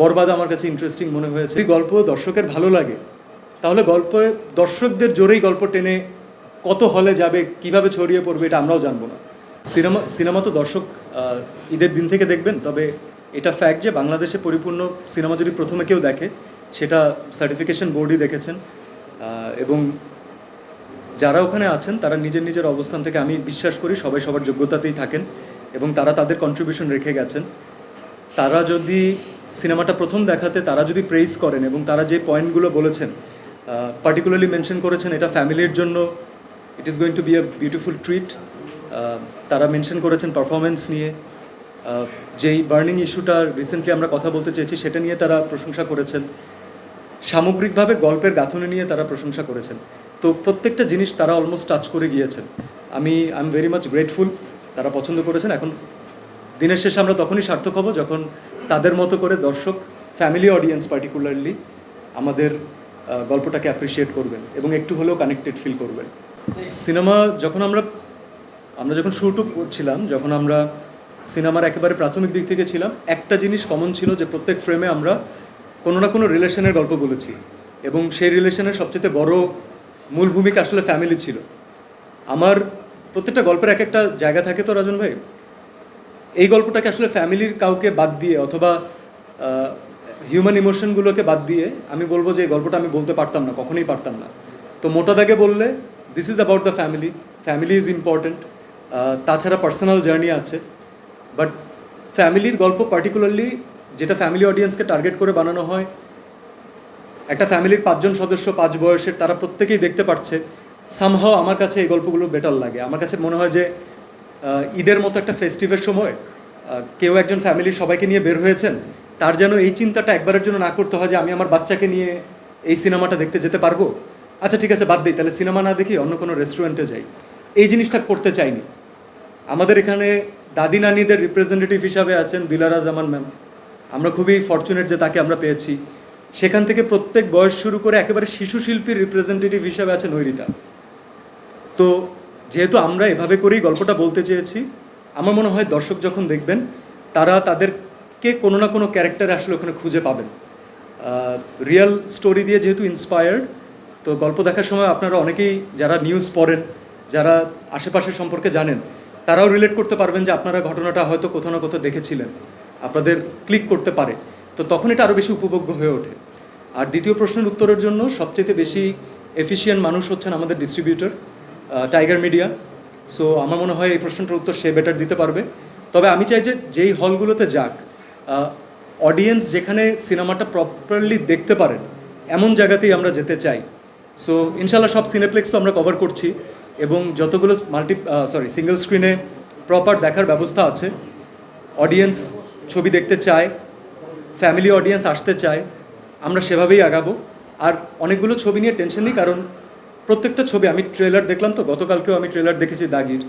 বরবাদ আমার কাছে ইন্টারেস্টিং মনে হয়েছে। গল্প দর্শকের ভালো লাগে, তাহলে গল্প দর্শকদের জোরেই গল্প টেনে কত হলে যাবে, কীভাবে ছড়িয়ে পড়বে এটা আমরাও জানব না। সিনেমা সিনেমা তো দর্শক ঈদের দিন থেকে দেখবেন, তবে এটা ফ্যাক্ট যে বাংলাদেশে পরিপূর্ণ সিনেমা যদি প্রথমে কেউ দেখে, সেটা সার্টিফিকেশন বোর্ডই দেখেছেন। এবং যারা ওখানে আছেন, তারা নিজের নিজের অবস্থান থেকে আমি বিশ্বাস করি, সবাই সবার যোগ্যতাতেই থাকেন, এবং তারা তাদের কন্ট্রিবিউশন রেখে গেছেন। তারা যদি সিনেমাটা প্রথম দেখাতে তারা যদি প্রেইজ করেন এবং তারা যে পয়েন্টগুলো বলেছেন পার্টিকুলারলি মেনশন করেছেন, এটা ফ্যামিলির জন্য it is going to be a beautiful treat তারা মেনশন করেছেন পারফরমেন্স নিয়ে। যেই বার্নিং ইস্যুটা রিসেন্টলি আমরা কথা বলতে চেয়েছি, সেটা নিয়ে তারা প্রশংসা করেছেন। সামগ্রিকভাবে গল্পের গাঁথনি নিয়ে তারা প্রশংসা করেছেন। তো প্রত্যেকটা জিনিস তারা অলমোস্ট টাচ করে গিয়েছেন। আমি I am very much grateful তারা পছন্দ করেছেন। এখন দিনের শেষে আমরা তখনই সার্থক হব যখন তাদের মতো করে দর্শক ফ্যামিলি অডিয়েন্স পার্টিকুলারলি আমাদের গল্পটাকে অ্যাপ্রিসিয়েট করবেন এবং একটু হলেও কানেক্টেড ফিল করবেন। সিনেমা যখন আমরা আমরা যখন শুরুটুক করছিলাম, যখন আমরা সিনেমার একেবারে প্রাথমিক দিক থেকে ছিলাম, একটা জিনিস কমন ছিল যে প্রত্যেক ফ্রেমে আমরা কোনো না কোনো রিলেশনের গল্প বলেছি এবং সেই রিলেশনের সবচেয়ে বড় মূল ভূমিকা আসলে ফ্যামিলি ছিল। আমার প্রত্যেকটা গল্পের এক একটা জায়গা থাকে তো রাজন ভাই? এই গল্পটাকে আসলে ফ্যামিলির কাউকে বাদ দিয়ে অথবা হিউম্যান ইমোশনগুলোকে বাদ দিয়ে আমি বলব যে এই গল্পটা আমি বলতে পারতাম না, কখনোই পারতাম না। তো মোটা দাগে বললে this is about the family family is important তাছাড়া পার্সোনাল জার্নি আছে। বাট ফ্যামিলির গল্প পার্টিকুলারলি যেটা ফ্যামিলি অডিয়েন্সকে টার্গেট করে বানানো হয়, একটা ফ্যামিলির পাঁচজন সদস্য, পাঁচ বয়সের, তারা প্রত্যেকেই দেখতে পাচ্ছে সামহাও আমার কাছে এই গল্পগুলো বেটার লাগে। আমার কাছে মনে হয় যে ঈদের মতো একটা ফেস্টিভের সময় কেউ একজন ফ্যামিলির সবাইকে নিয়ে বের হয়েছেন, তার যেন এই চিন্তাটা একবারের জন্য না করতে হয় যে আমি আমার বাচ্চাকে নিয়ে এই সিনেমাটা দেখতে যেতে পারব। আচ্ছা ঠিক আছে, বাদ দিই, তাহলে সিনেমা না দেখি অন্য কোনো রেস্টুরেন্টে যাই। এই জিনিসটা করতে চাইনি। আমাদের এখানে দাদি নানিদের রিপ্রেজেন্টেটিভ হিসাবে আছেন দিলারা জামান ম্যাম। আমরা খুবই ফর্চুনেট যে তাকে আমরা পেয়েছি। সেখান থেকে প্রত্যেক বয়স শুরু করে একেবারে শিশু শিল্পীর রিপ্রেজেন্টেটিভ হিসাবে আছে নৈরিতা। তো যেহেতু আমরা এভাবে করেই গল্পটা বলতে চেয়েছি, আমার মনে হয় দর্শক যখন দেখবেন, তারা তাদেরকে কোনো না কোনো ক্যারেক্টার আসলে ওখানে খুঁজে পাবেন। রিয়েল স্টোরি দিয়ে যেহেতু ইন্সপায়ার্ড তো গল্প দেখার সময় আপনারা অনেকেই যারা নিউজ পড়েন, যারা আশেপাশের সম্পর্কে জানেন, তারাও রিলেট করতে পারবেন যে আপনারা ঘটনাটা হয়তো কোথাও না কোথাও দেখেছিলেন। আপনাদের ক্লিক করতে পারে। তো তখন এটা আরও বেশি উপভোগ্য হয়ে ওঠে। আর দ্বিতীয় প্রশ্নের উত্তরের জন্য সবচেয়ে বেশি এফিশিয়েন্ট মানুষ হচ্ছেন আমাদের ডিস্ট্রিবিউটর টাইগার মিডিয়া সো আমার মনে হয় এই প্রশ্নটার উত্তর সে বেটার দিতে পারবে। তবে আমি চাই যে, যেই হলগুলোতে যাক অডিয়েন্স যেখানে সিনেমাটা প্রপারলি দেখতে পারেন, এমন জায়গাতেই আমরা যেতে চাই। সো ইনশাল্লাহ সব সিনেপ্লেক্স তো আমরা কভার করছি এবং যতগুলো মাল্টি সরি সিঙ্গেল স্ক্রিনে প্রপার দেখার ব্যবস্থা আছে। অডিয়েন্স ছবি দেখতে চায় ফ্যামিলি অডিয়েন্স আসতে চায়, আমরা সেভাবেই আগাবো। আর অনেকগুলো ছবি নিয়ে টেনশন নেই, কারণ প্রত্যেকটা ছবি, আমি ট্রেলার দেখলাম তো, গতকালকেও আমি ট্রেলার দেখেছি দাগির।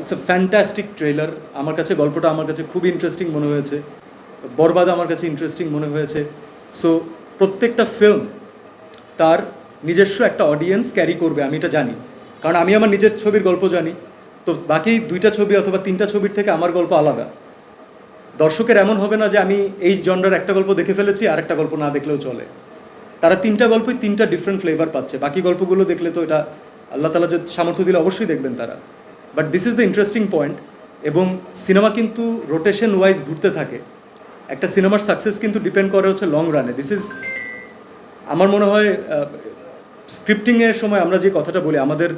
ইটস আ ফ্যান্টাস্টিক ট্রেলার আমার কাছে, গল্পটা আমার কাছে খুব ইন্টারেস্টিং মনে হয়েছে। বরবাদ আমার কাছে ইন্টারেস্টিং মনে হয়েছে। সো প্রত্যেকটা ফিল্ম তার নিজস্ব একটা অডিয়েন্স ক্যারি করবে, আমি এটা জানি। কারণ আমি আমার নিজের ছবির গল্প জানি। তো বাকি দুইটা ছবি অথবা তিনটা ছবির থেকে আমার গল্প আলাদা। দর্শকের এমন হবে না যে আমি এই জনরার একটা গল্প দেখে ফেলেছি আর একটা গল্প না দেখলেও চলে। তারা তিনটা গল্পই তিনটা ডিফারেন্ট ফ্লেভার পাচ্ছে। বাকি গল্পগুলো দেখলে তো এটা আল্লাহ তালা যে সামর্থ্য দিলে অবশ্যই দেখবেন তারা। But this is the interesting point এবং সিনেমা কিন্তু রোটেশন ওয়াইজ ঘুরতে থাকে। একটা সিনেমার সাকসেস কিন্তু ডিপেন্ড করে হচ্ছে লং রানে দিস ইজ আমার মনে হয় স্ক্রিপ্টিংয়ের সময় আমরা যে কথাটা বলি, আমাদের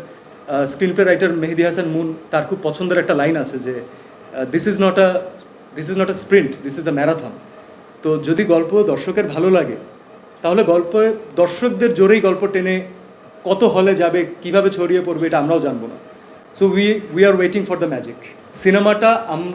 screenplay writer Mehedi Hasan Mun, তার খুব পছন্দের একটা লাইন আছে যে this is not a this is not a sprint this is a marathon তো যদি গল্প দর্শকের ভালো লাগে তাহলে গল্পে, দর্শকদের জোরেই গল্প টেনে কত হলে যাবে, কীভাবে ছড়িয়ে পড়বে এটা আমরাও জানব না। So we we are waiting for the magic সিনেমাটা আমরা